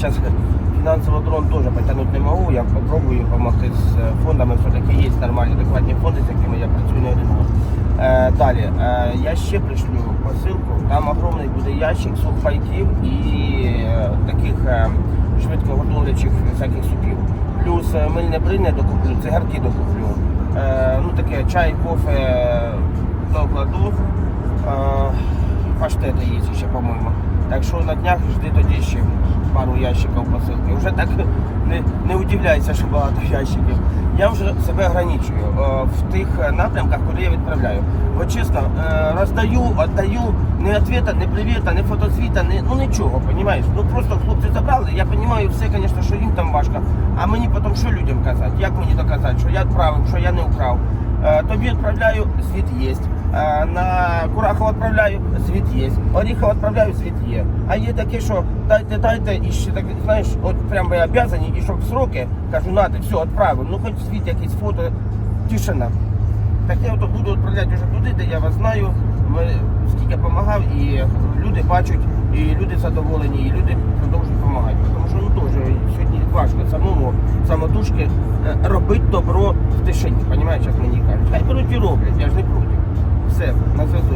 зараз е, фінансово дрон теж потягнути не можу, я спробую допомогти з е, фондами, все-таки є нормальні адекватні фонди, з якими я працюю на один е, далі, я ще пришлю посилку, там огромний буде ящик сухпайків і таких е, швидко готуючих всяких супів. Плюс мильне бриня докуплю, цигарки докуплю. Ну таке чай, кофе докладу. Е, паштети є ще, по-моєму. Так що на днях жди тоді ще пару ящиків посилки. Вже так не, не удивляйся, що багато ящиків. Я вже себе ограничую е, в тих напрямках, куди я відправляю. Бо чесно, роздаю, віддаю ні ответа, ні привіта, ні фотозвіта, ні, ну нічого, розумієш? Ну просто хлопці забрали, я розумію все, звісно, що їм там важко. А мені потім що людям казати? Як мені доказати, що я відправив, що я не украв? Е, Тобі відправляю, звіт є. Е, На Курахова відправляю, звіт є. Оріхова відправляю, звіт є. А є таке, що дайте, дайте, і ще так, знаєш, от прям ви обязані, і щоб сроки, кажу, нате, все, відправив. Ну хоч звіт якийсь фото, тишина. Так я от буду відправляти вже туди, де я вас знаю, ми, скільки допомагав, і люди бачать, і люди задоволені, і люди продовжують допомагати. Тому що ну теж сьогодні важко самому самотужки е, робити добро в тишині, розумієш, як мені кажуть. Хай беруть і роблять, я ж не проти. Все, на зв'язочку.